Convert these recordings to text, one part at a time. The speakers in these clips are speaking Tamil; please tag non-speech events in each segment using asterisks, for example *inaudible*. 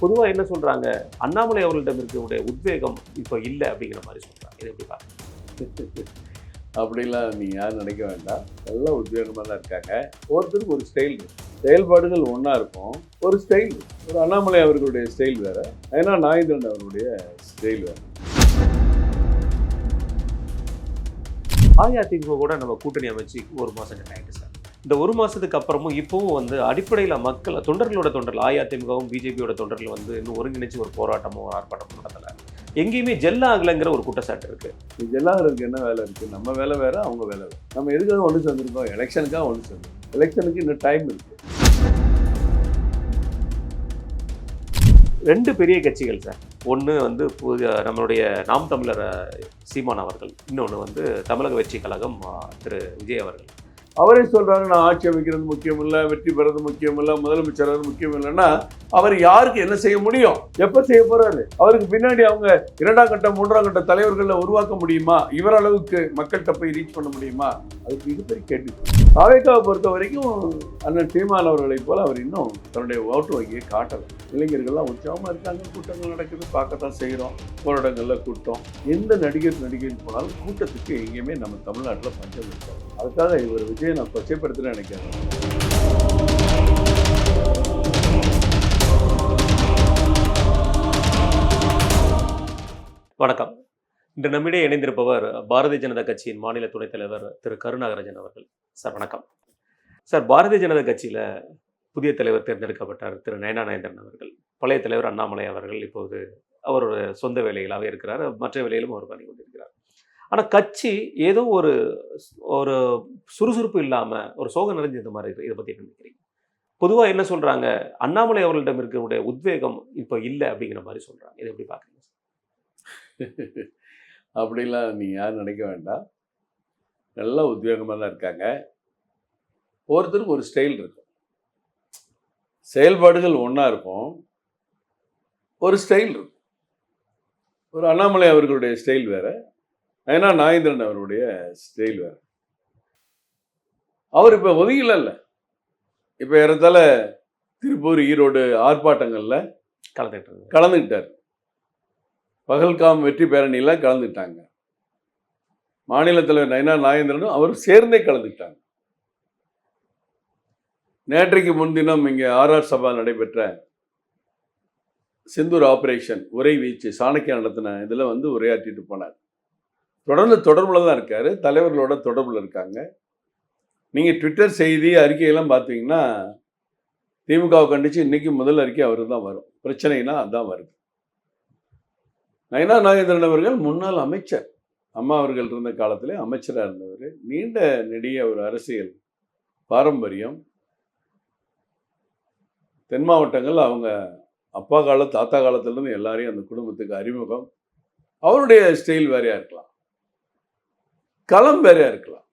பொதுவாக என்ன சொல்றாங்க? அண்ணாமலை அவர்களிடம் இருக்கக்கூடிய உத்வேகம் இப்போ இல்லை அப்படிங்கிற மாதிரி சொல்றாங்க. இதை எப்படி பார்க்குறீங்க? அப்படிலாம் நீ யாரும் நினைக்க வேண்டாம். எல்லாம் உத்வேகமாக தான் இருக்காங்க. ஒருத்தருக்கு ஒரு ஸ்டைல் செயல்பாடுகள் ஒன்றா இருக்கும். ஒரு ஸ்டைல் ஒரு அண்ணாமலை அவர்களுடைய ஸ்டைல் வேற. ஏன்னா நாயந்திரன் அவர்களுடைய ஸ்டைல் வேற. அஇஅதிமுக கூட நம்ம கூட்டணி அமைச்சு ஒரு மாதம் கிட்ட ஆயிட்டு சார். இந்த ஒரு மாசத்துக்கு அப்புறமும் இப்பவும் வந்து அடிப்படையில் மக்கள் தொண்டர்களோட தொண்டர்கள் அஇஅதிமுகவும் பிஜேபியோட தொண்டர்கள் வந்து இன்னும் ஒருங்கிணைச்சு ஒரு போராட்டமோ ஒரு ஆர்ப்பாட்டமோ நடத்தலை. எங்கேயுமே ஜெல்ல ஆகலைங்கிற ஒரு குற்றச்சாட்டு இருக்கு. எல்லாருக்கு என்ன வேலை இருக்கு? நம்ம வேலை வேற அவங்க வேலை வேற. நம்ம எதுக்காக ஒன்று சேர்ந்துருக்கோம்? எலெக்ஷனுக்காக ஒன்று சேர்ந்துருக்கோம். எலெக்ஷனுக்கு இன்னும் டைம் இருக்கு. ரெண்டு பெரிய கட்சிகள் சார். ஒன்று வந்து புதிய நம்மளுடைய நாம் தமிழர் சீமான் அவர்கள். இன்னொன்று வந்து தமிழக வெற்றி கழகம் திரு விஜய் அவர்கள். அவரே சொல்கிறாங்க நான் ஆட்சி அமைக்கிறது முக்கியம் இல்லை வெற்றி பெறது முக்கியம் இல்லை முதலமைச்சர் முக்கியம் இல்லைன்னா அவர் யாருக்கு என்ன செய்ய முடியும்? எப்போ செய்ய போகிறாரு அவருக்கு பின்னாடி அவங்க இரண்டாம் கட்ட மூன்றாம் கட்ட தலைவர்களை உருவாக்க முடியுமா? இவர் அளவுக்கு மக்கள்கிட்ட போய் ரீச் பண்ண முடியுமா? அதுக்கு மிகப்பெரிய கேள்வி தாவேக்காவை பொறுத்த வரைக்கும் அண்ணன் சீமான் அவர்களைப் போல் அவர் இன்னும் தன்னுடைய ஓட்டு வங்கியை காட்டலை. இளைஞர்கள்லாம் உற்சாகமாக இருக்காங்க. கூட்டங்கள் நடக்குது. பார்க்கத்தான் செய்கிறோம் போராட்டங்களில் கூட்டம். எந்த நடிகர் நடிகைன்னு போனாலும் கூட்டத்துக்கு எங்கேயுமே நம்ம தமிழ்நாட்டில் பஞ்சம் இருக்கும் அதுக்காக இவர் விஜய் நான் பச்சைப்படுத்துன்னு நினைக்கிறேன். வணக்கம். இன்று நம்மிடையே இணைந்திருப்பவர் பாரதிய ஜனதா கட்சியின் மாநில துணைத் தலைவர் திரு கருநாகராஜன் அவர்கள். சார் வணக்கம். சார் பாரதிய ஜனதா கட்சியில் புதிய தலைவர் தேர்ந்தெடுக்கப்பட்டார் திரு நயனா நயந்திரன் அவர்கள். பழைய தலைவர் அண்ணாமலை அவர்கள் இப்போது அவரோட சொந்த வேலைகளாக இருக்கிறார். மற்ற வேலையிலும் அவர் பண்ணி கொண்டிருக்கிறார் ஆனால் கட்சி ஏதோ ஒரு ஒரு சுறுசுறுப்பு இல்லாமல் ஒரு சோகம் நிறைஞ்சது மாதிரி இருக்கு இதை பற்றி என்ன நினைக்கிறீங்க? பொதுவாக என்ன சொல்கிறாங்க அண்ணாமலை அவர்களிடம் இருக்கக்கூடிய உத்வேகம் இப்போ இல்லை அப்படிங்கிற மாதிரி சொல்கிறாங்க இதை எப்படி பார்க்குறீங்க *laughs* அப்படிலாம் நீங்கள் யாரும் நினைக்க வேண்டாம். நல்லா உத்வேகமாக தான் இருக்காங்க. ஒருத்தருக்கு ஒரு ஸ்டைல் இருக்கும். செயல்பாடுகள் ஒன்றா இருக்கும். ஒரு ஸ்டைல் இருக்கும். ஒரு அண்ணாமலை அவர்களுடைய ஸ்டைல் வேறு. ஏன்னா நாயந்திரன் அவருடைய ஸ்டைல் வேற. அவர் இப்போ ஒதுங்கல இப்போ ஏறத்தாழ திருப்பூர் ஈரோடு ஆர்ப்பாட்டங்களில் கலந்துக்கிட்டு கலந்துக்கிட்டார் பகல்காம் வெற்றி பேரணியில் கலந்துக்கிட்டாங்க மாநில தலைவர் நயனா நாகேந்திரனும் அவர் சேர்ந்தே கலந்துக்கிட்டாங்க. நேற்றைக்கு முன்தினம் இங்கே ஆர்ஆர் சபா நடைபெற்ற சிந்தூர் ஆபரேஷன் உரை வீச்சு சாணக்கியா நடத்தின இதில் வந்து உரையாற்றிட்டு போனார். தொடர்ந்து தொடர்பில் தான் இருக்கார். தலைவர்களோட தொடர்பில் இருக்காங்க. நீங்கள் ட்விட்டர் செய்தி அறிக்கையெல்லாம் பார்த்தீங்கன்னா திமுகவை கண்டித்து இன்றைக்கும் முதல் அறிக்கை அவர் தான் வரும். பிரச்சனைனா அதுதான் வருது. நயனா நாகேந்திரன் அவர்கள் முன்னாள் அமைச்சர். அம்மா அவர்கள் இருந்த காலத்திலே அமைச்சராக இருந்தவர். நீண்ட நெடிய ஒரு அரசியல் பாரம்பரியம். தென் மாவட்டங்கள் அவங்க அப்பா கால தாத்தா காலத்துலேருந்து எல்லாரையும் அந்த குடும்பத்துக்கு அறிமுகம். அவருடைய ஸ்டைல் வேறையாக இருக்கலாம். களம் வேறையா இருக்கலாம்.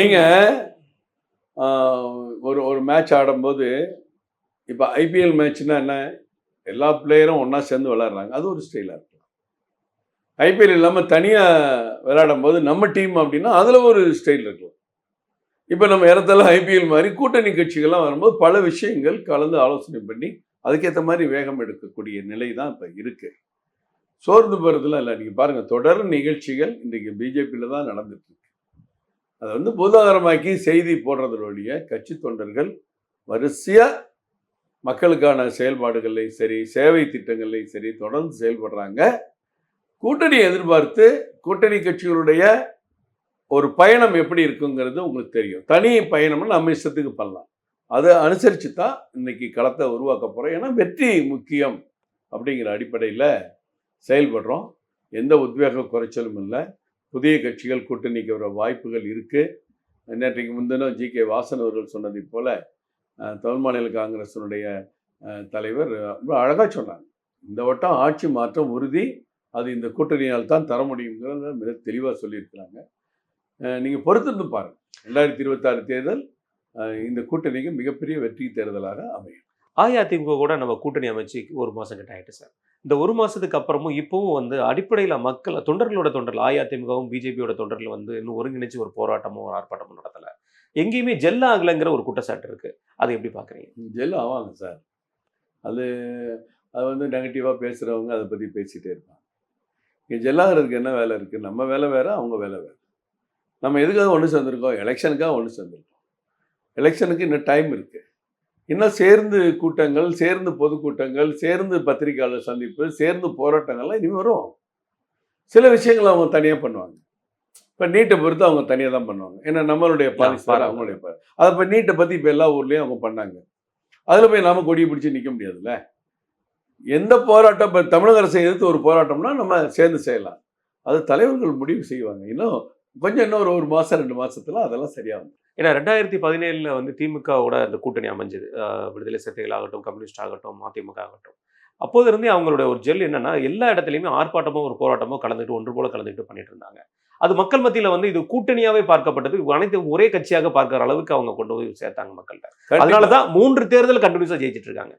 நீங்க ஒரு ஒரு மேட்ச் ஆடும்போது இப்போ ஐபிஎல் மேட்ச்னா என்ன? எல்லா பிளேயரும் ஒன்றா சேர்ந்து விளையாடுறாங்க. அது ஒரு ஸ்டைலாக இருக்கலாம். ஐபிஎல் இல்லாமல் தனியாக விளையாடும் போது நம்ம டீம் அப்படின்னா அதில் ஒரு ஸ்டைல் இருக்கலாம். இப்போ நம்ம இடத்துல ஐபிஎல் மாதிரி கூட்டணி கட்சிகள்லாம் வரும்போது பல விஷயங்கள் கலந்து ஆலோசனை பண்ணி அதுக்கேற்ற மாதிரி வேகம் எடுக்கக்கூடிய நிலை தான் இப்போ இருக்கு. சோர்ந்து போகிறதுலாம் இல்லை. நீங்கள் பாருங்கள் தொடர் நிகழ்ச்சிகள் இன்றைக்கு பிஜேபியில் தான் நடந்துட்டு இருக்கு. அதை வந்து பூதாகரமாக்கி செய்தி போடுறதோடைய கட்சி தொண்டர்கள் வரிசையாக மக்களுக்கான செயல்பாடுகள்லையும் சரி சேவை திட்டங்கள்லையும் சரி தொடர்ந்து செயல்படுறாங்க. கூட்டணி எதிர்பார்த்து கூட்டணி கட்சிகளுடைய ஒரு பயணம் எப்படி இருக்குங்கிறது உங்களுக்கு தெரியும். தனி பயணம்னு நம்ம இஷ்டத்துக்கு பண்ணலாம். அதை அனுசரித்து தான் இன்றைக்கி களத்தை உருவாக்க போகிறோம் ஏன்னா வெற்றி முக்கியம் அப்படிங்கிற அடிப்படையில் செயல்படுறோம். எந்த உத்வேக குறைச்சலும் இல்லை. புதிய கட்சிகள் கூட்டணிக்கு வர வாய்ப்புகள் இருக்குது நேற்றைக்கு முன்தினம் ஜி. கே. வாசன் அவர்கள் சொன்னதைப் போல் தமிழ் மாநில காங்கிரஸினுடைய தலைவர் ரொம்ப அழகாக சொன்னாங்க இந்த வட்டம் ஆட்சி மாற்றம் உறுதி. அது இந்த கூட்டணியால் தான் தர முடியுங்கிறத மிக தெளிவாக சொல்லியிருக்கிறாங்க. நீங்கள் பொறுத்திருந்து பாருங்கள் ரெண்டாயிரத்தி இருபத்தாறு தேர்தல் இந்த கூட்டணிக்கு மிகப்பெரிய வெற்றி தேர்தலாக அமையும். அஇஅதிமுக கூட நம்ம கூட்டணி அமைச்சு ஒரு மாதம் கிட்ட ஆகிட்டு சார். இந்த ஒரு மாதத்துக்கு அப்புறமும் இப்போவும் வந்து அடிப்படையில் மக்கள் தொண்டர்களோட தொண்டர்கள் அஇஅதிமுகவும் பிஜேபியோட தொண்டர்கள் வந்து இன்னும் ஒருங்கிணைச்சு ஒரு போராட்டமோ ஒரு ஆர்ப்பாட்டமோ நடத்தலை. எங்கேயுமே ஜெல்ல ஆகலைங்கிற ஒரு குற்றச்சாட்டு இருக்குது அதை எப்படி பார்க்குறீங்க? ஜெல் ஆவாங்க சார். அது அது வந்து நெகட்டிவாக பேசுகிறவங்க அதை பற்றி பேசிகிட்டே இருப்பாங்க. இங்கே ஜெல்லாகிறதுக்கு என்ன வேலை இருக்குது நம்ம வேலை வேறு அவங்க வேலை வேறு. நம்ம எதுக்காக ஒன்று சேர்ந்துருக்கோம்? எலெக்ஷனுக்காக ஒன்று சேர்ந்துருக்கோம். எலெக்ஷனுக்கு இன்னும் டைம் இருக்குது இன்னும் சேர்ந்து கூட்டங்கள் சேர்ந்து பொதுக்கூட்டங்கள் சேர்ந்து பத்திரிகையாளர் சந்திப்பு சேர்ந்து போராட்டங்கள்லாம் இனி வரும். சில விஷயங்கள் அவங்க தனியாக பண்ணுவாங்க. இப்போ நீட்டை பொறுத்து அவங்க தனியாக தான் பண்ணுவாங்க. ஏன்னா நம்மளுடைய பாலிசி அவங்களுடைய அதை இப்போ நீட்டை பற்றி இப்போ எல்லா ஊர்லேயும் அவங்க பண்ணாங்க. அதில் போய் நாம கொடியை பிடிச்சி நிற்க முடியாதுல்ல? எந்த போராட்டம் இப்போ தமிழக அரசை எதிர்த்து ஒரு போராட்டம்னா நம்ம சேர்ந்து செய்யலாம். அது தலைவர்கள் முடிவு செய்வாங்க. இன்னும் கொஞ்சம் இன்னும் ஒரு ஒரு மாதம் ரெண்டு மாசத்துல அதெல்லாம் சரியாகும். ஏன்னா ரெண்டாயிரத்தி பதினேழுல வந்து திமுகவோட அந்த கூட்டணி அமைஞ்சது. விடுதலை சிறுத்தைகள் ஆகட்டும் கம்யூனிஸ்ட் ஆகட்டும் மதிமுக ஆகட்டும். அப்போது இருந்தே அவங்களோட ஒரு ஜெல் என்னன்னா எல்லா இடத்துலையுமே ஆர்ப்பாட்டமோ ஒரு போராட்டமோ கலந்துட்டு ஒன்று போல கலந்துட்டு பண்ணிட்டு இருந்தாங்க. அது மக்கள் மத்தியில வந்து இது கூட்டணியாவே பார்க்கப்பட்டது. அனைத்து ஒரே கட்சியாக பார்க்கிற அளவுக்கு அவங்க கொண்டு போய் சேர்த்தாங்க மக்கள்கிட்ட. அதனாலதான் மூன்று தேர்தல் கண்டினியூஸா ஜெயிச்சிட்டு இருக்காங்க.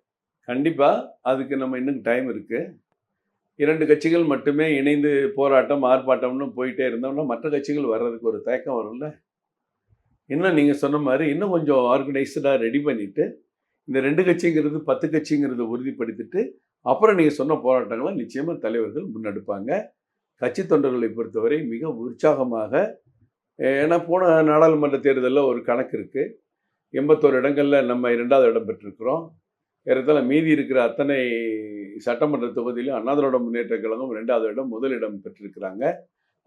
கண்டிப்பா. அதுக்கு நம்ம இன்னும் டைம் இருக்கு. இரண்டு கட்சிகள் மட்டுமே இணைந்து போராட்டம் ஆர்ப்பாட்டம்னு போயிட்டே இருந்தோம்னா மற்ற கட்சிகள் வர்றதுக்கு ஒரு தயக்கம் வரும்ல? இன்னும் நீங்கள் சொன்ன மாதிரி இன்னும் கொஞ்சம் ஆர்கனைஸ்டாக ரெடி பண்ணிவிட்டு இந்த ரெண்டு கட்சிங்கிறது பத்து கட்சிங்கிறத உறுதிப்படுத்திட்டு அப்புறம் நீங்கள் சொன்ன போராட்டங்களை நிச்சயமாக தலைவர்கள் முன்னெடுப்பாங்க. கட்சி தொண்டர்களை பொறுத்தவரை மிக உற்சாகமாக ஏன்னா போன நாடாளுமன்ற தேர்தலில் ஒரு கணக்கு இருக்குது எண்பத்தோரு இடங்களில் நம்ம இரண்டாவது இடம் பெற்றிருக்கிறோம். ஏறத்தால் மீதி இருக்கிற அத்தனை சட்டமன்ற தொகுதியிலும் அண்ணாதிரோட முன்னேற்ற கழகம் ரெண்டாவது இடம் முதலிடம் பெற்றிருக்கிறாங்க.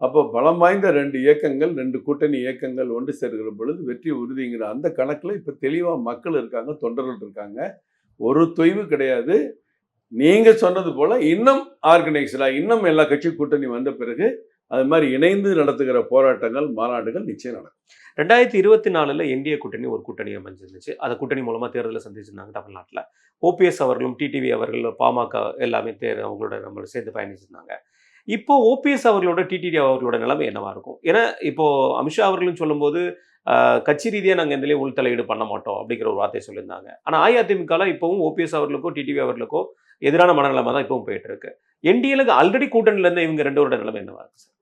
அப்போ பலம் வாய்ந்த ரெண்டு இயக்கங்கள் ரெண்டு கூட்டணி இயக்கங்கள் ஒன்று சேர்கிற பொழுது வெற்றி உறுதிங்கிற அந்த கணக்கில் இப்போ தெளிவாக மக்கள் இருக்காங்க தொண்டர்கள் இருக்காங்க. ஒரு தொய்வு கிடையாது. நீங்கள் சொன்னது போல் இன்னும் ஆர்கனைஸ்டாக இன்னும் எல்லா கட்சி கூட்டணி வந்த பிறகு அது மாதிரி இணைந்து நடத்துகிற போராட்டங்கள் மாநாடுகள் நிச்சயம் நடக்கும். ரெண்டாயிரத்தி இருபத்தி நாலில் என்டிஏ கூட்டணி ஒரு கூட்டணி அமைஞ்சிருந்துச்சு. அந்த கூட்டணி மூலமாக தேர்தலில் சந்திச்சிருந்தாங்க தமிழ்நாட்டில். ஓபிஎஸ் அவர்களும் டிடிவி அவர்கள் பாமக எல்லாமே தேர் அவங்களோட நம்மளோட சேர்ந்து பயணிச்சிருந்தாங்க. இப்போ ஓபிஎஸ் அவர்களோட டிடிடி அவர்களோட நிலைமை என்னவா இருக்கும்? ஏன்னா இப்போ அமித்ஷா அவர்களும் சொல்லும்போது கட்சி ரீதியாக நாங்கள் எந்தலையும் உள் தலையீடு பண்ண மாட்டோம் அப்படிங்கிற ஒரு வார்த்தையை சொல்லியிருந்தாங்க. ஆனால் அதிமுகலாம் இப்போவும் ஓபிஎஸ் அவர்களுக்கோ டிடிவி அவர்களுக்கோ எதிரான மனநிலைமை தான் இப்பவும் போயிட்டு இருக்கு. என்டிஎலுக்கு ஆல்ரெடி கூட்டணியிலேருந்து இவங்க ரெண்டு வருட நிலைமை என்னவா இருக்கு சார்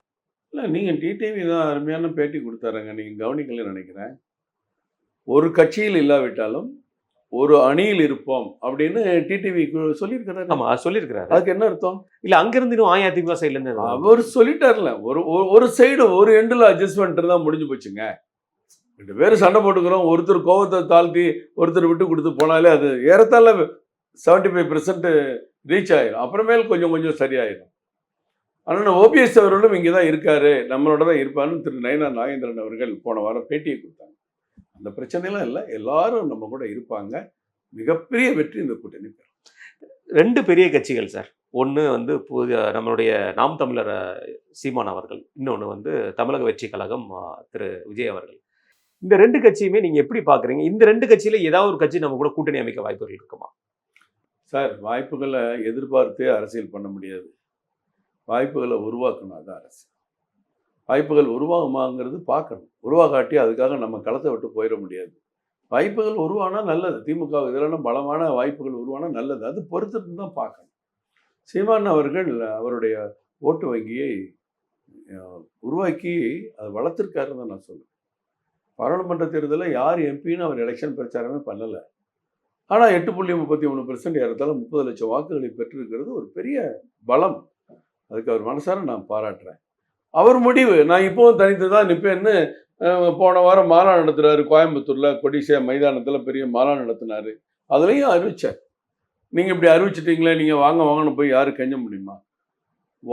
இல்லை நீங்கள் டிடிவி தான் அருமையான பேட்டி கொடுத்தாருங்க. நீங்கள் கவனிக்கலன்னு நினைக்கிறேன். ஒரு கட்சியில் இல்லாவிட்டாலும் ஒரு அணியில் இருப்போம் அப்படின்னு டிடிவி சொல்லியிருக்கிறாரு. ஆமா சொல்லியிருக்கிறாரு. அதுக்கு என்ன அர்த்தம்? இல்ல அங்கிருந்து இன்னும் அஇஅதிமுக சைட்ல இருந்து அவர் சொல்லிட்டார்ல ஒரு ஒரு- சைடு ஒரு எண்டில் அட்ஜஸ்ட்மெண்ட் தான் முடிஞ்சு போச்சுங்க. ரெண்டு பேரும் சண்டை போட்டுக்கிறோம். ஒருத்தர் கோவத்தை தாழ்த்தி ஒருத்தர் விட்டு கொடுத்து போனாலே அது ஏறத்தாழ செவன்டி ஃபைவ் பெர்சன்ட் ரீச் ஆயிரும். அப்புறமேல் கொஞ்சம் கொஞ்சம் சரியாயிரும். ஆனால் ஓபிஎஸ் அவர்களும் இங்கே தான் இருக்காரு. நம்மளோட தான் இருப்பாருன்னு திரு நயனா நாகேந்திரன் அவர்கள் போன வாரம் பேட்டியை கொடுத்தாங்க. அந்த பிரச்சனைலாம் இல்லை. எல்லாரும் நம்ம கூட இருப்பாங்க. மிகப்பெரிய வெற்றி இந்த கூட்டணி பெறும். ரெண்டு பெரிய கட்சிகள் சார். ஒன்று வந்து புதிய நம்மளுடைய நாம் தமிழர் சீமான் அவர்கள். இன்னொன்று வந்து தமிழக வெற்றி கழகம் திரு விஜய் அவர்கள். இந்த ரெண்டு கட்சியுமே நீங்க எப்படி பாக்குறீங்க? இந்த ரெண்டு கட்சியில ஏதாவது ஒரு கட்சி நம்ம கூட கூட்டணி அமைக்க வாய்ப்புகள் இருக்குமா? சார் வாய்ப்புகளை எதிர்பார்த்து அரசியல் பண்ண முடியாது. வாய்ப்புகளை உருவாக்கணும் அது அரசு. வாய்ப்புகள் உருவாகுமாங்கிறது பார்க்கணும். உருவாகாட்டி அதுக்காக நம்ம களத்தை விட்டு போயிட முடியாது. வாய்ப்புகள் உருவானா நல்லது. திமுக எதிரான பலமான வாய்ப்புகள் உருவானா நல்லது. அது பொறுத்துட்டு தான் பார்க்கணும். சீமான் அவர்கள் அவருடைய ஓட்டு வங்கியை உருவாக்கி அதை வளர்த்துருக்காருன்னு தான் நான் சொல்லுவேன் பாராளுமன்ற தேர்தலில் யார் எம்பின்னு அவர் எலெக்ஷன் பிரச்சாரமே பண்ணலை. ஆனால் எட்டு புள்ளி முப்பத்தி மூணு பெர்சன்ட் ஏறத்தாலும் முப்பது லட்சம் வாக்குகளை பெற்றிருக்கிறது ஒரு பெரிய பலம். அதுக்கு அவர் மனசார நான் பாராட்டுறேன். அவர் முடிவு நான் இப்போவும் தனித்து தான் நிற்பேன்னு போன வாரம் மாலா நடத்துறாரு கோயம்புத்தூரில் கொடிசியா மைதானத்தில் பெரிய மாலா நடத்தினாரு. அதுலேயும் அறிவிச்சார். நீங்கள் இப்படி அறிவிச்சிட்டீங்களே நீங்கள் வாங்க வாங்கன்னு போய் யாரும் கெஞ்ச முடியுமா?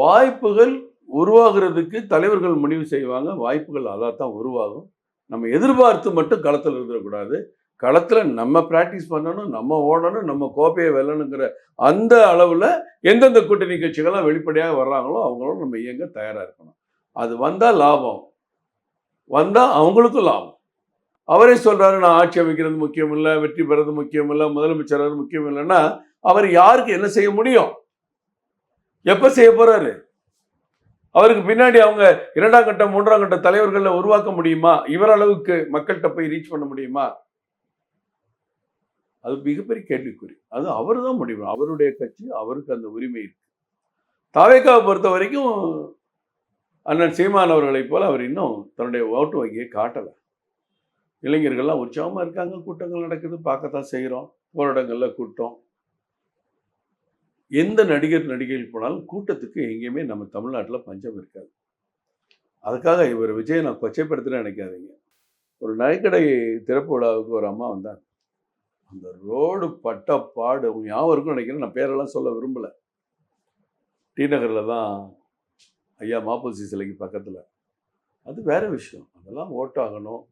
வாய்ப்புகள் உருவாகிறதுக்கு தலைவர்கள் முடிவு செய்வாங்க. வாய்ப்புகள் அதான் தான் உருவாகும். நம்ம எதிர்பார்த்து மட்டும் களத்தில் இருந்துடக்கூடாது. களத்தில் நம்ம ப்ராக்டிஸ் பண்ணணும் நம்ம ஓடணும் நம்ம கோப்பையை வெல்லணுங்கிற அந்த அளவில் எந்தெந்த கூட்டணி கட்சிகள்லாம் வெளிப்படையாக வர்றாங்களோ அவங்களோட நம்ம இயங்க தயாராக இருக்கணும். அது வந்தால் லாபம். வந்தால் அவங்களுக்கும் லாபம். அவரே சொல்றாரு நான் ஆட்சி அமைக்கிறது முக்கியம் இல்லை வெற்றி பெறது முக்கியம் இல்லை முதலமைச்சர் முக்கியம் இல்லைன்னா அவர் யாருக்கு என்ன செய்ய முடியும்? எப்போ செய்ய போறாரு? அவருக்கு பின்னாடி அவங்க இரண்டாம் கட்டம் மூன்றாம் கட்ட தலைவர்களை உருவாக்க முடியுமா? இவர் அளவுக்கு மக்கள்கிட்ட போய் ரீச் பண்ண முடியுமா? அது மிகப்பெரிய கேள்விக்குறி. அது அவர் தான் முடிவு. அவருடைய கட்சி அவருக்கு அந்த உரிமை இருக்கு. தாவேக்காவை பொறுத்த வரைக்கும் அண்ணன் சீமான் அவர்களைப் போல அவர் இன்னும் தன்னுடைய ஓட்டு வங்கியை காட்டலை. இளைஞர்கள்லாம் உற்சாகமாக இருக்காங்க. கூட்டங்கள் நடக்குது. பார்க்கத்தான் செய்கிறோம் போராட்டங்களில் கூட்டம். எந்த நடிகர் நடிகைகள் போனாலும் கூட்டத்துக்கு எங்கேயுமே நம்ம தமிழ்நாட்டில் பஞ்சம் இருக்காது. அதுக்காக இவர் விஜயை நான் கொச்சைப்படுத்துன்னு நினைக்காதீங்க. ஒரு நகைக்கடை திறப்பு விழாவுக்கு ஒரு அம்மா வந்தாங்க. அந்த ரோடு பட்டப்பாடு பாடு அவங்க நினைக்கிறேன். நான் பேரெல்லாம் சொல்ல விரும்பலை. டி நகரில் தான் ஐயா மாப்போசி சிலைக்கு பக்கத்தில். அது வேறு விஷயம். அதெல்லாம் ஓட்டாகணும்.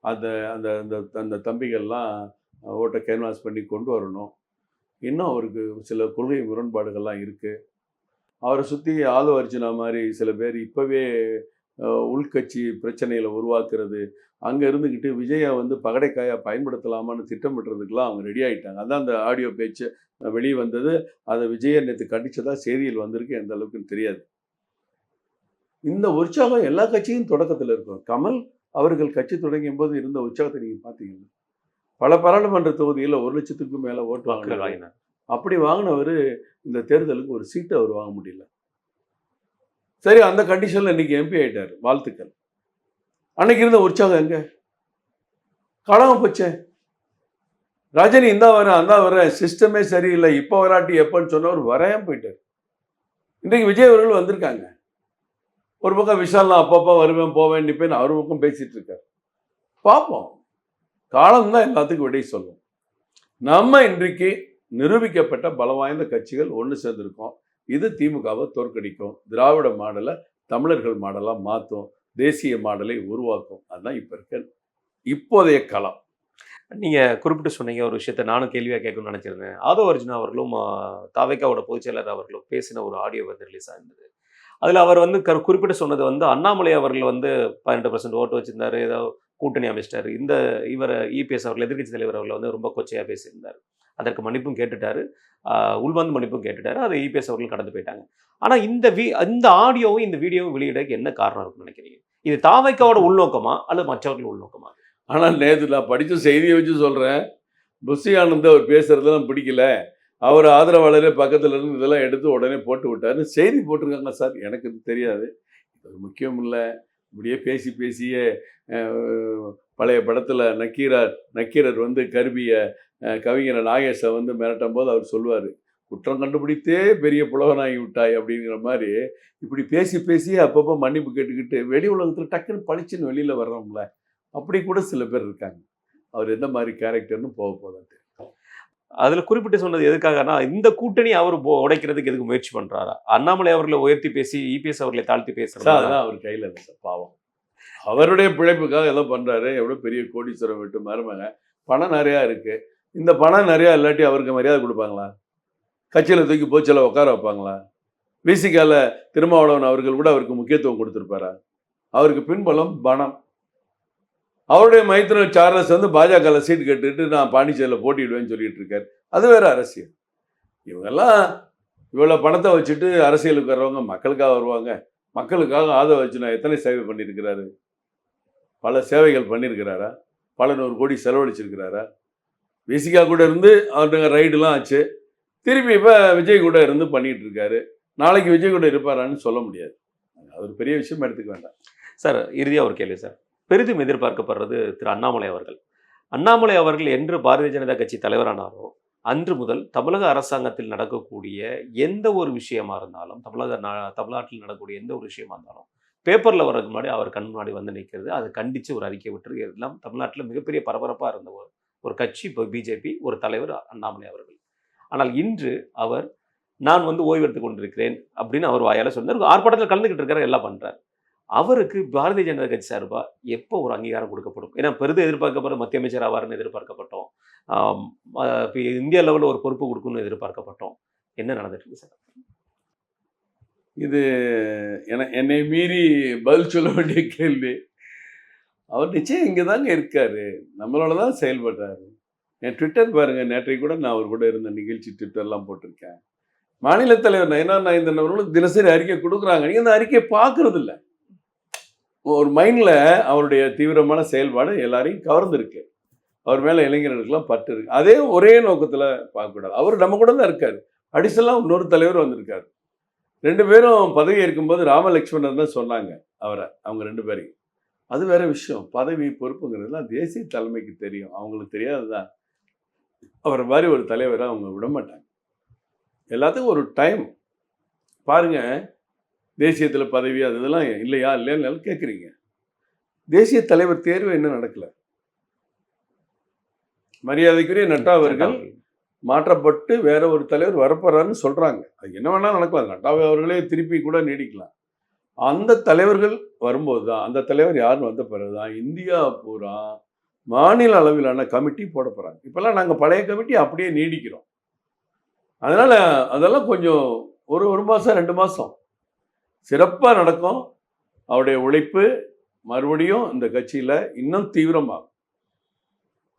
அந்த அந்த அந்த அந்த தம்பிகள்லாம் ஓட்டை கேன்வாஸ் பண்ணி கொண்டு வரணும். இன்னும் அவருக்கு சில கொள்கை முரண்பாடுகள்லாம் இருக்குது அவரை சுற்றி ஆதவ அர்ஜுனா மாதிரி சில பேர் இப்போவே உள்கட்சி பிரச்சனைகளை உருவாக்குறது அங்கே இருந்துக்கிட்டு விஜயை வந்து பகடைக்காயாக பயன்படுத்தலாமான்னு திட்டமிடுறதுக்கெல்லாம் அவங்க ரெடி ஆகிட்டாங்க அதான் அந்த ஆடியோ பேச்சு வெளியே வந்தது. அதை விஜயை நேற்று கண்டிச்சதா செய்தியில் வந்திருக்கு. எந்த அளவுக்குன்னு தெரியாது. இந்த உற்சாகம் எல்லா கட்சியும் தொடக்கத்தில் இருக்கும். கமல் அவர்கள் கட்சி தொடங்கிய போது இருந்த உற்சாகத்தை நீங்கள் பார்த்தீங்கன்னா பல பாராளுமன்ற தொகுதியில் ஒரு லட்சத்துக்கும் மேலே ஓட்டு வாங்கினார். அப்படி வாங்கினவர் இந்த தேர்தலுக்கு ஒரு சீட்டை அவர் வாங்க முடியல. சரி அந்த கண்டிஷனில் இன்றைக்கி எம்பி ஆயிட்டார். வாழ்த்துக்கள். அன்னைக்கு இருந்த உற்சாகம் எங்க? காணாம போச்சே. ரஜினி இந்தா வரேன் அந்த வரேன் சிஸ்டமே சரியில்லை. இப்போ வராட்டி எப்போன்னு சொன்னவர் வரையாம போயிட்டார். இன்றைக்கு விஜய் அவர்கள் வந்திருக்காங்க. ஒரு பக்கம் விஷால் நான் அப்பப்போ வருவேன் போவேன் நிப்பேன் அவர் பக்கம் பேசிகிட்டு இருக்கார். பார்ப்போம். காலம் தான் எல்லாத்துக்கும் விடை சொல்லும். நம்ம இன்றைக்கு நிரூபிக்கப்பட்ட பலம் வாய்ந்த கட்சிகள் ஒன்று சேர்ந்திருக்கோம். இது திமுகவை தோற்கடிக்கும். திராவிட மாடலை தமிழர்கள் மாடலாக மாற்றும் தேசிய மாடலை உருவாக்கும். அதுதான் இப்போ இருக்க இப்போதைய களம். நீங்கள் குறிப்பிட்டு சொன்னீங்க ஒரு விஷயத்தை நானும் கேள்வியாக கேட்கணும்னு நினைச்சிருந்தேன். ஆதவ அர்ஜுனா அவர்களும் தாவைக்காவோட தாவேக்காவோட அவர்களும் பேசின ஒரு ஆடியோ வந்து ரிலீஸ் ஆயிருந்தது. அதில் அவர் வந்து கரு- குறிப்பிட்டு சொன்னது வந்து அண்ணாமலை அவர்கள் வந்து பன்னெண்டு பர்சன்ட் ஓட்டு வச்சிருந்தாரு. ஏதோ கூட்டணி அமைச்சிட்டார். இந்த இவர் இபிஎஸ் அவர்கள் எதிர்கட்சி தலைவர் அவர்கள் வந்து ரொம்ப கொச்சையாக பேசியிருந்தார். அதற்கு மன்னிப்பும் கேட்டுட்டாரு. உள்வந்து மன்னிப்பும் கேட்டுட்டாரு. அதை இபிஎஸ் அவர்கள் கடந்து போயிட்டாங்க. ஆனா இந்த வி இந்த ஆடியோவும் இந்த வீடியோவும் வெளியிடக்கு என்ன காரணம் இருக்குன்னு நினைக்கிறீங்க? இது தாவைக்காவோட உள்நோக்கமா? அல்லது மற்றவர்கள் உள்நோக்கமா? ஆனால் நேற்று நான் படித்த செய்தியை வச்சு சொல்கிறேன் புஷி ஆனந்த் அவர் பேசுறதெல்லாம் பிடிக்கல. அவர் ஆதரவாளரே பக்கத்துல இருந்து இதெல்லாம் எடுத்து உடனே போட்டு விட்டாருன்னு செய்தி போட்டிருக்காங்க சார்? எனக்கு இது தெரியாது. இது முக்கியம் இல்லை. இப்படியே பேசி பேசியே பழைய படத்தில் நக்கீரர் நக்கீரர் வந்து கருவிய கவிஞர் நாகேஷை வந்து மிரட்டும் போது அவர் சொல்லுவார் குற்றம் கண்டுபிடித்தே பெரிய புலவனாகி விட்டாய் அப்படிங்கிற மாதிரி இப்படி பேசி பேசியே அப்பப்போ மன்னிப்பு கேட்டுக்கிட்டு வெளி உலகத்தில் டக்குன்னு பளிச்சுன்னு வெளியில் வர்றோம்ல அப்படி கூட சில பேர் இருக்காங்க. அவர் எந்த மாதிரி கேரக்டர்னு போக போதாட்டு அதுல குறிப்பிட்டு சொன்னது எதுக்காகனா இந்த கூட்டணி அவர் போ- உடைக்கிறதுக்கு எதுக்கு முயற்சி பண்றாரா? அண்ணாமலை அவர்களை உயர்த்தி பேசி இபிஎஸ் அவர்களை தாழ்த்தி பேசுறாரு அதெல்லாம் அவர் கையில் இல்லை பாவம். அவருடைய பிழைப்புக்காக ஏதோ பண்ணுறாரு எவ்வளோ பெரிய கோடீஸ்வரம் விட்டு மருமக பணம் நிறையா இருக்கு. இந்த பணம் நிறையா இல்லாட்டி அவருக்கு மரியாதை கொடுப்பாங்களா? கட்சியில் தூக்கி போச்சில் உட்கார வைப்பாங்களா? விசிகால திருமாவளவன் அவர்கள் கூட அவருக்கு முக்கியத்துவம் கொடுத்துருப்பாரா? அவருக்கு பின்பலம் பணம். அவருடைய மைத்திரன் சார்லஸ் வந்து பாஜகவில் சீட் கட்டுட்டு நான் பாண்டிச்சேரியில் போட்டிடுவேன்னு சொல்லிட்டு இருக்காரு. அது வேற அரசியல். இவங்கெல்லாம் இவ்வளோ பணத்தை வச்சுட்டு அரசியலுக்கு வர்றவங்க மக்களுக்காக வருவாங்க. மக்களுக்காக ஆதரவு வச்சு நான் எத்தனை சேவை பண்ணியிருக்கிறாரு? பல சேவைகள் பண்ணியிருக்கிறாரா? பல நூறு கோடி செலவழிச்சிருக்கிறாரா? விசிகா கூட இருந்து அவர்கிட்ட ரைடுலாம் ஆச்சு. திருப்பி இப்போ விஜய் கூட இருந்து பண்ணிகிட்டு இருக்காரு நாளைக்கு விஜய் கூட இருப்பாரான்னு சொல்ல முடியாது. அது ஒரு பெரிய விஷயம் எடுத்துக்க வேண்டாம். சார் இறுதியாக ஒரு கேள்வி சார். பெரிதும் எதிர்பார்க்கப்படுறது திரு அண்ணாமலை அவர்கள். அண்ணாமலை அவர்கள் என்று பாரதிய ஜனதா கட்சி தலைவரானாரோ அன்று முதல் தமிழக அரசாங்கத்தில் நடக்கக்கூடிய எந்த ஒரு விஷயமா இருந்தாலும் தமிழக நா- தமிழ்நாட்டில் நடக்கக்கூடிய எந்த ஒரு விஷயமா இருந்தாலும் பேப்பரில் வர்றதுக்கு முன்னாடி அவர் கண் முன்னாடி வந்து நிற்கிறது அதை கண்டித்து ஒரு அறிக்கை விட்டுருக்கு எல்லாம் தமிழ்நாட்டில் மிகப்பெரிய பரபரப்பாக இருந்த ஒரு ஒரு கட்சி இப்போ பிஜேபி ஒரு தலைவர் அண்ணாமலை அவர்கள். ஆனால் இன்று அவர் நான் வந்து ஓய்வெடுத்து கொண்டிருக்கிறேன் அப்படின்னு அவர் வாயால் சொன்னார். ஆர்ப்பாட்டத்தில் கலந்துக்கிட்டு இருக்கார் எல்லாம் பண்ணுறார் அவருக்கு பாரதிய ஜனதா கட்சி சார்பாக எப்போ ஒரு அங்கீகாரம் கொடுக்கப்படும்? ஏன்னா பெரிதும் எதிர்பார்க்கப்படும் மத்திய அமைச்சர் ஆவார்னு எதிர்பார்க்கப்பட்டோம். இப்போ இந்திய லெவலில் ஒரு பொறுப்பு கொடுக்கணும்னு எதிர்பார்க்கப்பட்டோம். என்ன நடந்துட்டு இருக்கு சார்? இது என என்னை மீறி பதில் சொல்ல வேண்டிய கேள்வி. அவர் நிச்சயம் இங்கே தாங்க இருக்காரு. நம்மளோட தான் செயல்படுறாரு. என் ட்விட்டர் பாருங்கள் நேற்றைக்கு கூட நான் அவர் கூட இருந்த நிகழ்ச்சி ட்விட்டர்லாம் போட்டிருக்கேன். மாநில தலைவர் நயனா நாயந்தன் அவர்களும் தினசரி அறிக்கை கொடுக்குறாங்க. நீங்க அந்த அறிக்கையை பார்க்கறது இல்லை ஒரு மைண்டில் அவருடைய தீவிரமான செயல்பாடு எல்லாரையும் கவர்ந்துருக்கு. அவர் மேலே இளைஞர்களுக்கெல்லாம் பட்டு இருக்கு. அதே ஒரே நோக்கத்தில் பார்க்கக்கூடாது. அவர் நம்ம கூட தான் இருக்கார். அடிசலாக இன்னொரு தலைவர் வந்திருக்காரு. ரெண்டு பேரும் பதவி ஏற்கும்போது ராமலட்சுமணன் தான் சொன்னாங்க அவரை. அவங்க ரெண்டு பேரையும். அது வேற விஷயம். பதவி பொறுப்புங்கிறதுலாம் தேசிய தலைமைக்கு தெரியும். அவங்களுக்கு தெரியாதுதான் அவரை மாதிரி ஒரு தலைவரை அவங்க விட மாட்டாங்க. எல்லாத்துக்கும் ஒரு டைம் பாருங்க தேசியத்தில் பதவி அது இதெல்லாம் இல்லையா? இல்லையான்னு கேட்குறீங்க தேசிய தலைவர் தேர்வு என்ன நடக்கல? மரியாதைக்குரிய நட்டா அவர்கள் மாற்றப்பட்டு வேற ஒரு தலைவர் வரப்போறாருன்னு சொல்றாங்க. அது என்ன வேணாலும் நடக்கலாம். நட்டாவை அவர்களே திருப்பி கூட நீடிக்கலாம். அந்த தலைவர்கள் வரும்போது தான் அந்த தலைவர் யாருன்னு வந்த பிறகு தான் இந்தியா பூரா மாநில அளவிலான கமிட்டி போட போகிறாங்க இப்போல்லாம் நாங்கள் பழைய கமிட்டி அப்படியே நீடிக்கிறோம். அதனால் அதெல்லாம் கொஞ்சம் ஒரு ஒரு மாதம் ரெண்டு மாதம் சிறப்பாக நடக்கும். அவருடைய உழைப்பு மறுபடியும் இந்த கட்சியில் இன்னும் தீவிரமாகும்.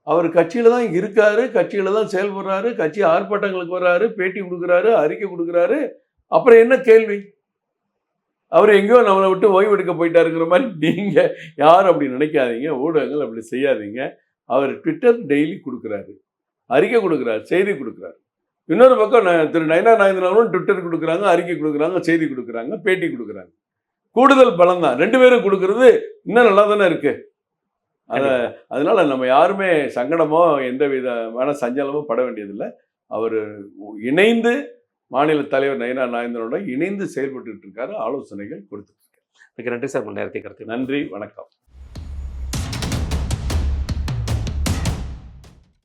அவர் கட்சியில் தான் இருக்காரு கட்சியில் தான் செயல்படுறாரு கட்சி ஆர்ப்பாட்டங்களுக்கு வர்றாரு பேட்டி கொடுக்குறாரு அறிக்கை கொடுக்குறாரு. அப்புறம் என்ன கேள்வி? அவர் எங்கேயோ நம்மளை விட்டு ஓய்வு எடுக்க போயிட்டாருங்கிற மாதிரி நீங்க யாரும் அப்படி நினைக்காதீங்க. ஊடகங்கள் அப்படி செய்யாதீங்க. அவர் ட்விட்டர் டெய்லி கொடுக்குறாரு. அறிக்கை கொடுக்குறாரு செய்தி கொடுக்குறாரு. இன்னொரு பக்கம் திரு நயனா நாயந்திரனும் ட்விட்டர் கொடுக்குறாங்க அறிக்கை கொடுக்குறாங்க செய்தி கொடுக்குறாங்க பேட்டி கொடுக்குறாங்க. கூடுதல் பலம் தான். ரெண்டு பேரும் கொடுக்கறது இன்னும் நல்லா தானே இருக்கு. அத அதனால நம்ம யாருமே சங்கடமோ எந்த விதமான சஞ்சலமோ பட வேண்டியதில்லை. அவர் இணைந்து மாநில தலைவர் நயனா நாயந்திரனோட இணைந்து செயல்பட்டு இருக்காரு ஆலோசனைகள் கொடுத்து மிக நன்றி சார் நேரத்தை கருத்து நன்றி வணக்கம்.